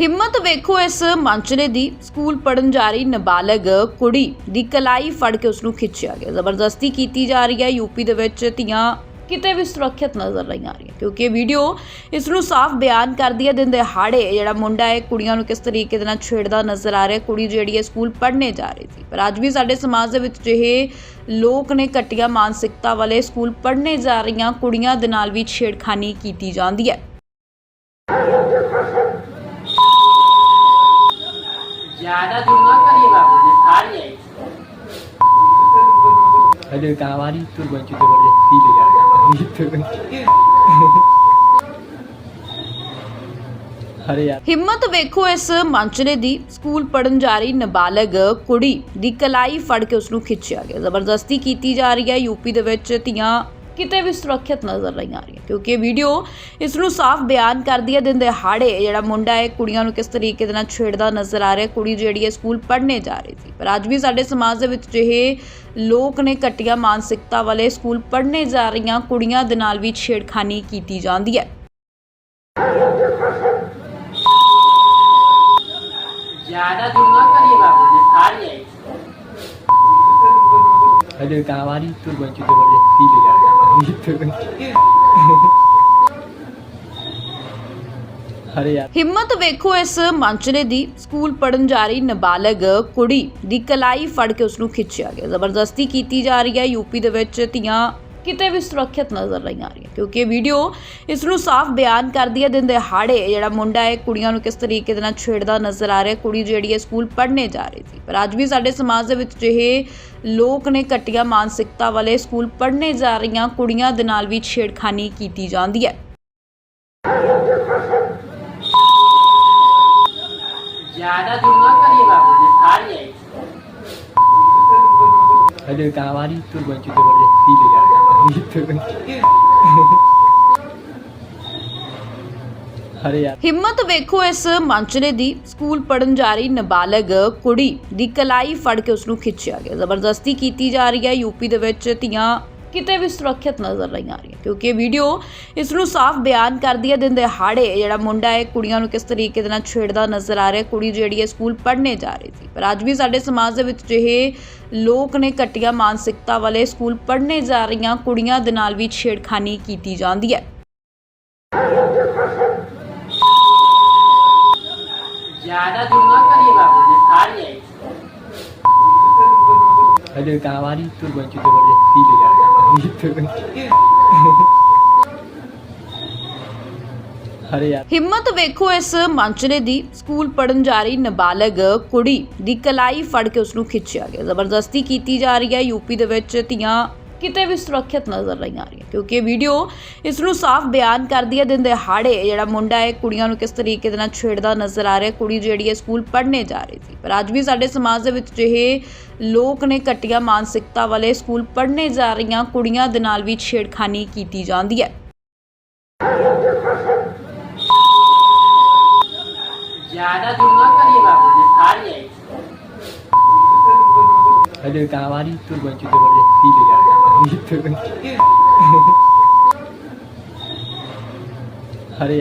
ਹਿੰਮਤ ਵੇਖੋ ਇਸ ਮਾਂਚਰੇ ਦੀ। ਸਕੂਲ ਪੜਨ ਜਾ ਰਹੀ ਨਾਬਾਲਗ ਕੁੜੀ ਦੀ ਕਲਾਈ ਫੜ ਕੇ ਉਸ ਨੂੰ ਖਿੱਚਿਆ ਗਿਆ। ਜ਼ਬਰਦਸਤੀ ਕੀਤੀ ਜਾ ਰਹੀ ਹੈ। ਯੂਪੀ ਦੇ ਵਿੱਚ ਧੀਆਂ ਕਿਤੇ ਵੀ ਸੁਰੱਖਿਅਤ ਨਜ਼ਰ ਨਹੀਂ ਆ ਰਹੀਆਂ। ਕਿਉਂਕਿ ਇਹ ਵੀਡੀਓ ਇਸ ਨੂੰ ਸਾਫ਼ ਬਿਆਨ ਕਰਦੀ ਹੈ। ਦਿਨ ਦਿਹਾੜੇ ਜਿਹੜਾ ਮੁੰਡਾ ਹੈ, ਕੁੜੀਆਂ ਨੂੰ ਕਿਸ ਤਰੀਕੇ ਦੇ ਨਾਲ ਛੇੜਦਾ ਨਜ਼ਰ ਆ ਰਿਹਾ। ਕੁੜੀ ਜਿਹੜੀ ਹੈ, ਸਕੂਲ ਪੜ੍ਹਨੇ ਜਾ ਰਹੀ ਸੀ। ਪਰ ਅੱਜ ਵੀ ਸਾਡੇ ਸਮਾਜ ਦੇ ਵਿੱਚ ਜਿਹੇ ਲੋਕ ਨੇ ਘਟੀਆ ਮਾਨਸਿਕਤਾ ਵਾਲੇ ਸਕੂਲ ਪੜ੍ਹਨੇ ਜਾ ਰਹੀਆਂ। ਕੁੜੀਆਂ ਦੇ ਨਾਲ ਵੀ ਛੇੜਖਾਨੀ ਕੀਤੀ ਜਾਂਦੀ ਹੈ। જ્યાદા દૂર ન કરીએ બાપુને થાળી આવી અરે કાવારી તું બચ્યું તો બડે પી લે યાર ਹਿੰਮਤ ਵੇਖੋ ਇਸ ਮੰਚਰੇ ਦੀ। ਸਕੂਲ ਪੜਨ ਜਾ ਰਹੀ ਨਾਬਾਲਗ ਕੁੜੀ ਦੀ ਕਲਾਈ ਫੜ ਕੇ ਉਸ ਨੂੰ ਖਿੱਚਿਆ ਗਿਆ। ਜ਼ਬਰਦਸਤੀ ਕੀਤੀ ਜਾ ਰਹੀ ਹੈ। ਯੂਪੀ ਦੇ ਵਿੱਚ ਧੀਆਂ ਕਿਤੇ ਵੀ ਸੁਰੱਖਿਅਤ ਨਜ਼ਰ ਨਹੀਂ ਆ ਰਹੀਆਂ ਕਿਉਂਕਿ ਇਹ ਵੀਡੀਓ ਇਸ ਨੂੰ ਸਾਫ਼ ਬਿਆਨ ਕਰਦੀ ਹੈ ਦਿਨ ਦਿਹਾੜੇ ਜਿਹੜਾ ਮੁੰਡਾ ਹੈ ਕੁੜੀਆਂ ਨੂੰ ਕਿਸ ਤਰੀਕੇ ਦੇ ਨਾਲ ਛੇੜਦਾ ਨਜ਼ਰ ਆ ਰਿਹਾ ਕੁੜੀ ਜਿਹੜੀ ਹੈ ਸਕੂਲ ਪੜ੍ਹਨੇ ਜਾ ਰਹੀ ਸੀ ਪਰ ਅੱਜ ਵੀ ਸਾਡੇ ਸਮਾਜ ਦੇ ਵਿੱਚ ਜਿਹੇ ਲੋਕ ਨੇ ਘਟੀਆ ਮਾਨਸਿਕਤਾ ਵਾਲੇ ਸਕੂਲ ਪੜ੍ਹਨੇ ਜਾ ਰਹੀਆਂ ਕੁੜੀਆਂ ਦੇ ਨਾਲ ਵੀ ਛੇੜਖਾਨੀ ਕੀਤੀ ਜਾਂਦੀ ਹੈ ज्यादा दूर ना करिए बाबू ने फाड़ जाए अरे कहावारी तुर बंचू जबरदस्ती ले जाता अरे यार ਹਿੰਮਤ ਵੇਖੋ ਇਸ ਮਾਂਚਰੇ ਦੀ। ਸਕੂਲ ਪੜਨ ਜਾ ਰਹੀ ਨਾਬਾਲਗ ਕੁੜੀ ਦੀ ਕਲਾਈ ਫੜ ਕੇ ਉਸ ਨੂੰ ਖਿੱਚਿਆ ਗਿਆ। ਜ਼ਬਰਦਸਤੀ ਕੀਤੀ ਜਾ ਰਹੀ ਹੈ। ਯੂਪੀ ਦੇ ਵਿੱਚ ਧੀਆਂ ਕਿਤੇ ਵੀ ਸੁਰੱਖਿਅਤ ਨਜ਼ਰ ਨਹੀਂ ਆ ਰਹੀਆਂ ਕਿਉਂਕਿ ਇਹ ਵੀਡੀਓ ਇਸ ਨੂੰ ਸਾਫ਼ ਬਿਆਨ ਕਰਦੀ ਹੈ ਦਿਨ ਦਿਹਾੜੇ ਜਿਹੜਾ ਮੁੰਡਾ ਹੈ ਕੁੜੀਆਂ ਨੂੰ ਕਿਸ ਤਰੀਕੇ ਦੇ ਨਾਲ ਛੇੜਦਾ ਨਜ਼ਰ ਆ ਰਿਹਾ ਕੁੜੀ ਜਿਹੜੀ ਹੈ ਸਕੂਲ ਪੜ੍ਹਨੇ ਜਾ ਰਹੀ ਸੀ ਪਰ ਅੱਜ ਵੀ ਸਾਡੇ ਸਮਾਜ ਦੇ ਵਿੱਚ ਜਿਹੇ ਲੋਕ ਨੇ ਘਟੀਆ ਮਾਨਸਿਕਤਾ ਵਾਲੇ ਸਕੂਲ ਪੜ੍ਹਨੇ ਜਾ ਰਹੀਆਂ ਕੁੜੀਆਂ ਦੇ ਨਾਲ ਵੀ ਛੇੜਖਾਨੀ ਕੀਤੀ ਜਾਂਦੀ ਹੈ ज्यादा दूर ना करिए बाबू ने फाड़ जाए अरे कहावारी तुर बंचू जबरदस्ती ले जाता अरे यार ਹਿੰਮਤ ਵੇਖੋ ਇਸ ਮਾਂਚਰੇ ਦੀ। ਸਕੂਲ ਪੜਨ ਜਾ ਰਹੀ ਨਾਬਾਲਗ ਕੁੜੀ ਦੀ ਕਲਾਈ ਫੜ ਕੇ ਉਸ ਨੂੰ ਖਿੱਚਿਆ ਗਿਆ। ਜ਼ਬਰਦਸਤੀ ਕੀਤੀ ਜਾ ਰਹੀ ਹੈ ਯੂਪੀ ਦੇ ਵਿੱਚ। ਧੀਆਂ ਕਿਤੇ ਵੀ ਸੁਰੱਖਿਅਤ ਨਜ਼ਰ ਨਹੀਂ ਆ ਰਹੀਆਂ ਕਿਉਂਕਿ ਇਹ ਵੀਡੀਓ ਇਸ ਨੂੰ ਸਾਫ਼ ਬਿਆਨ ਕਰਦੀ ਹੈ ਦਿਨ ਦਿਹਾੜੇ ਜਿਹੜਾ ਮੁੰਡਾ ਹੈ ਕੁੜੀਆਂ ਨੂੰ ਕਿਸ ਤਰੀਕੇ ਦੇ ਨਾਲ ਛੇੜਦਾ ਨਜ਼ਰ ਆ ਰਿਹਾ ਕੁੜੀ ਜਿਹੜੀ ਹੈ ਸਕੂਲ ਪੜ੍ਹਨੇ ਜਾ ਰਹੀ ਸੀ ਪਰ ਅੱਜ ਵੀ ਸਾਡੇ ਸਮਾਜ ਦੇ ਵਿੱਚ ਜਿਹੇ ਲੋਕ ਨੇ ਘਟੀਆ ਮਾਨਸਿਕਤਾ ਵਾਲੇ ਸਕੂਲ ਪੜ੍ਹਨੇ ਜਾ ਰਹੀਆਂ ਕੁੜੀਆਂ ਦੇ ਨਾਲ ਵੀ ਛੇੜਖਾਨੀ ਕੀਤੀ ਜਾਂਦੀ ਹੈ ज्यादा दूर ना करिए बाबू ने फाड़ जाए अरे कहावारी तुर बंचू जबरदस्ती ले जाता अरे यार ਹਿੰਮਤ ਵੇਖੋ ਇਸ ਮਾਂਚਰੇ ਦੀ। ਸਕੂਲ ਪੜਨ ਜਾ ਰਹੀ ਨਾਬਾਲਗ ਕੁੜੀ ਦੀ ਕਲਾਈ ਫੜ ਕੇ ਉਸ ਨੂੰ ਖਿੱਚਿਆ ਗਿਆ। ਜ਼ਬਰਦਸਤੀ ਕੀਤੀ ਜਾ ਰਹੀ ਹੈ ਯੂਪੀ ਦੇ ਵਿੱਚ। ਧੀਆਂ ਕਿਤੇ ਵੀ ਸੁਰੱਖਿਅਤ ਨਜ਼ਰ ਨਹੀਂ ਆ ਰਹੀਆਂ। ਕਿਉਂਕਿ ਇਹ ਵੀਡੀਓ ਇਸ ਨੂੰ ਸਾਫ਼ ਬਿਆਨ ਕਰਦੀ ਹੈ ਦਿਨ ਦਿਹਾੜੇ ਜਿਹੜਾ ਮੁੰਡਾ ਹੈ ਕੁੜੀਆਂ ਨੂੰ ਕਿਸ ਤਰੀਕੇ ਦੇ ਨਾਲ ਛੇੜਦਾ ਨਜ਼ਰ ਆ ਰਿਹਾ ਕੁੜੀ ਜਿਹੜੀ ਹੈ ਸਕੂਲ ਪੜ੍ਹਨੇ ਜਾ ਰਹੀ ਸੀ। ਪਰ ਅੱਜ ਵੀ ਸਾਡੇ ਸਮਾਜ ਦੇ ਵਿੱਚ ਜਿਹੇ ਲੋਕ ਨੇ ਘਟੀਆ ਮਾਨਸਿਕਤਾ ਵਾਲੇ ਸਕੂਲ ਪੜ੍ਹਨੇ ਜਾ ਰਹੀਆਂ ਕੁੜੀਆਂ ਦੇ ਨਾਲ ਵੀ ਛੇੜਖਾਨੀ ਕੀਤੀ ਜਾਂਦੀ ਹੈ। ਜ਼ਿਆਦਾ ਦੂਰ ਕਰੀ ਬਾਬੂ ਸਾਰੀ ਅਜੇ ਕਾਵਾਰੀ ਤੁਰ ਬੰਚੀ ਤੇ ਬੜੇ ਪੀ ਲਿਆ 你腿没事